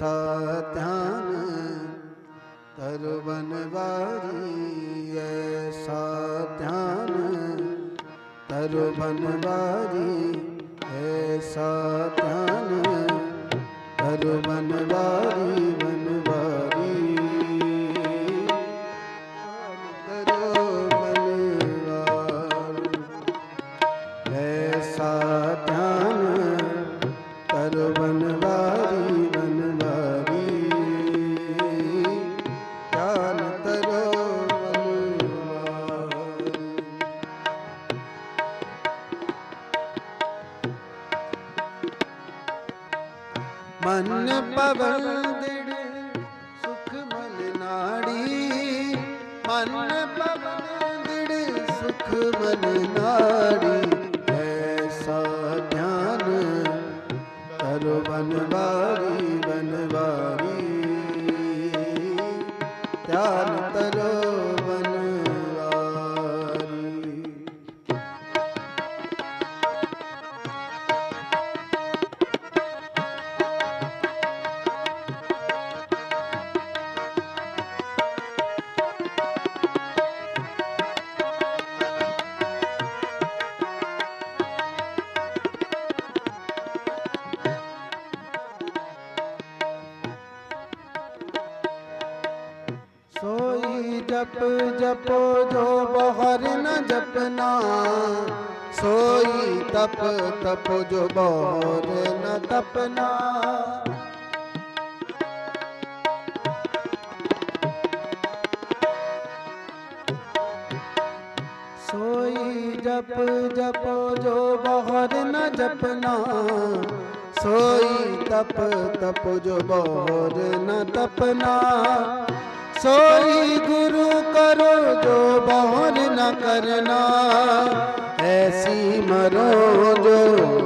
ਐਸਾ ਧਿਆਨ ਤਰਵਨ ਵਾਰੀ ਐਸਾ ਧਿਆਨ ਤਰਵਨ ਵਾਰੀ ਐਸਾ ਧਿਆਨ ਤਰਵਨ ਵਾਰੀ ਵਨ ਮਨ ਪਵਨ ਦਿੜ ਸੁਖ ਮਨ ਨਾੜੀ। ਮਨ ਪਵਨ ਦਿੜ ਸੁਖ ਮਨ ਨਾੜੀ। ਐਸਾ ਧਿਆਨ ਕਰੋ ਬਨਵਾਰੀ ਬਨਵਾਰੀ। ਧਿਆਨ ਤਰ ਜਪ ਜਪੋ ਜੋ ਬਹਰ ਨ ਜਪਨਾ, ਸੋਈ ਤਪ ਤਪ ਜੋ ਬਹਰ ਨ ਤਪਨਾ। ਸੋਈ ਜਪ ਜਪੋ ਜੋ ਬਹਰ ਨ ਜਪਨਾ, ਸੋਈ ਤਪ ਤਪ ਜੋ ਬਹਰ ਨ ਤਪਨਾ। ਸੋਈ ਗੁਰੂ ਕਰੋ ਜੋ ਬਹਰ ਨ ਕਰਨਾ ਐਸੀ ਮਰੋ ਜੋ